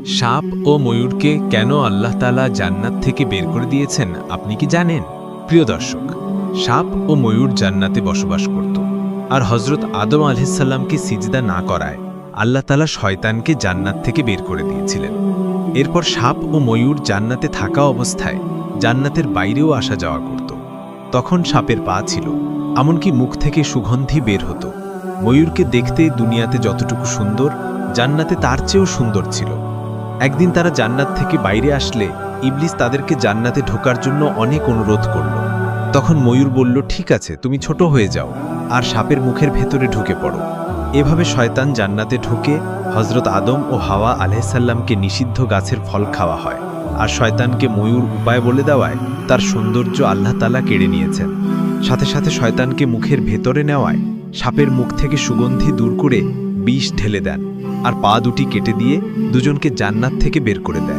সাপ ও ময়ূরকে কেন আল্লাহ তালা জান্নাত থেকে বের করে দিয়েছেন, আপনি কি জানেন? প্রিয় দর্শক, সাপ ও ময়ূর জান্নাতে বসবাস করত, আর হজরত আদম আলহিসাল্লামকে সিজদা না করায় আল্লাহ তালা শয়তানকে জান্নাত থেকে বের করে দিয়েছিলেন। এরপর সাপ ও ময়ূর জান্নাতে থাকা অবস্থায় জান্নাতের বাইরেও আসা যাওয়া করত। তখন সাপের পা ছিল, এমনকি মুখ থেকে সুগন্ধি বের হতো। ময়ূরকে দেখতে দুনিয়াতে যতটুকু সুন্দর, জান্নাতে তার চেয়েও সুন্দর ছিল। একদিন তারা জান্নাত থেকে বাইরে আসলে ইবলিস তাদেরকে জান্নাতে ঢোকার জন্য অনেক অনুরোধ করল। তখন ময়ূর বলল, ঠিক আছে, তুমি ছোট হয়ে যাও আর সাপের মুখের ভেতরে ঢুকে পড়ো। এভাবে শয়তান জান্নাতে ঢুকে হজরত আদম ও হাওয়া আলহাইসাল্লামকে নিষিদ্ধ গাছের ফল খাওয়া হয় আর শয়তানকে ময়ূর উপায় বলে দেওয়ায় তার সৌন্দর্য আল্লাহ তালা কেড়ে নিয়েছেন। সাথে সাথে শয়তানকে মুখের ভেতরে নেওয়ায় সাপের মুখ থেকে সুগন্ধি দূর করে বিষ ঢেলে দেন আর পা দুটি কেটে দিয়ে দুজনকে জান্নাত থেকে বের করে দেয়।